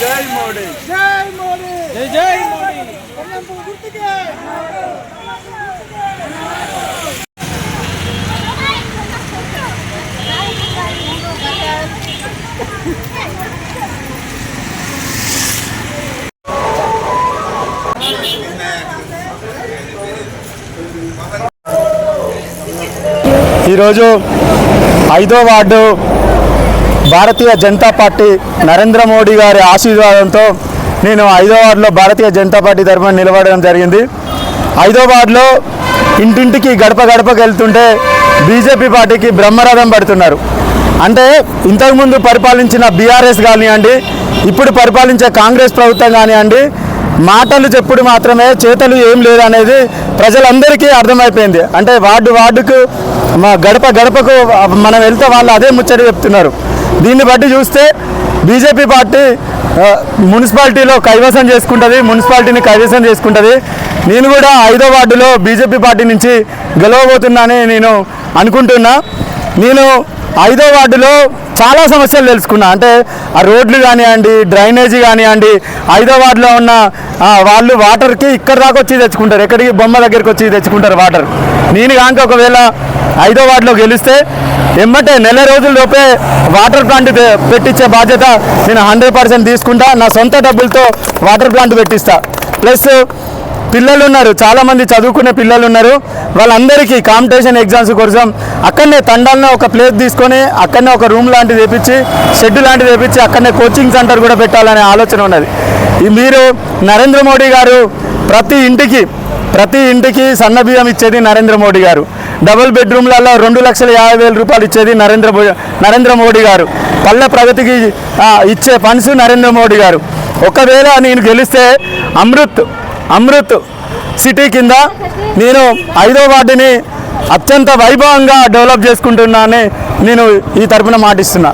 జై జై మోడీ ఈరోజు ఐదో వార్డు భారతీయ జనతా పార్టీ నరేంద్ర మోడీ గారి ఆశీర్వాదంతో నేను ఐదో వార్డులో భారతీయ జనతా పార్టీ తరఫున నిలబడడం జరిగింది. ఐదో వార్డులో ఇంటింటికి గడప గడపకి వెళ్తుంటే బీజేపీ పార్టీకి బ్రహ్మరథం పడుతున్నారు. అంటే ఇంతకుముందు పరిపాలించిన బీఆర్ఎస్ కానివ్వండి ఇప్పుడు పరిపాలించే కాంగ్రెస్ ప్రభుత్వం కానివ్వండి మాటలు చెప్పుడు మాత్రమే చేతలు ఏం లేదనేది ప్రజలందరికీ అర్థమైపోయింది. అంటే వార్డు వార్డుకు మా గడప గడపకు మనం వెళ్తే వాళ్ళు అదే ముచ్చట చెప్తున్నారు. దీన్ని బట్టి చూస్తే బీజేపీ పార్టీ మున్సిపాలిటీలో కైవసం చేసుకుంటుంది మున్సిపాలిటీని కైవసం చేసుకుంటుంది. నేను కూడా ఐదో వార్డులో బీజేపీ పార్టీ నుంచి గెలవబోతున్నానని నేను అనుకుంటున్నా. నేను ఐదో వార్డులో చాలా సమస్యలు తెలుసుకున్నా. అంటే ఆ రోడ్లు కానివ్వండి డ్రైనేజీ కానివ్వండి ఐదో వార్డులో ఉన్న వాళ్ళు వాటర్కి ఇక్కడ దాకా వచ్చి తెచ్చుకుంటారు. ఎక్కడికి బొమ్మ దగ్గరికి వచ్చి తెచ్చుకుంటారు వాటర్ నేను కాక ఒకవేళ ఐదో వార్డులో గెలిస్తే ఎమ్మటే నెల రోజుల లోపే వాటర్ ప్లాంట్ పెట్టించే బాధ్యత నేను హండ్రెడ్ పర్సెంట్ తీసుకుంటా. నా సొంత డబ్బులతో వాటర్ ప్లాంట్ పెట్టిస్తా. ప్లస్ పిల్లలు ఉన్నారు చాలామంది చదువుకునే పిల్లలు ఉన్నారు. వాళ్ళందరికీ కాంపిటీషన్ ఎగ్జామ్స్ కోసం అక్కడనే తండాలనే ఒక ప్లేస్ తీసుకొని అక్కడనే ఒక రూమ్ లాంటిది వేపించి షెడ్ లాంటిది వేపించి అక్కడనే కోచింగ్ సెంటర్ కూడా పెట్టాలనే ఆలోచన ఉన్నది. మీరు నరేంద్ర మోడీ గారు ప్రతి ఇంటికి ప్రతి ఇంటికి సన్న బియ్యం ఇచ్చేది నరేంద్ర మోడీ గారు. డబుల్ బెడ్రూమ్లలో రెండు లక్షల యాభై వేల రూపాయలు ఇచ్చేది నరేంద్ర నరేంద్ర మోడీ గారు. పల్లె ప్రగతికి ఇచ్చే ఫండ్స్ నరేంద్ర మోడీ గారు. ఒకవేళ నేను గెలిస్తే అమృత్ అమృత్ సిటీ కింద నేను ఐదో వార్డుని అత్యంత వైభవంగా డెవలప్ చేసుకుంటున్నానని నేను ఈ తరపున మాటిస్తున్నా.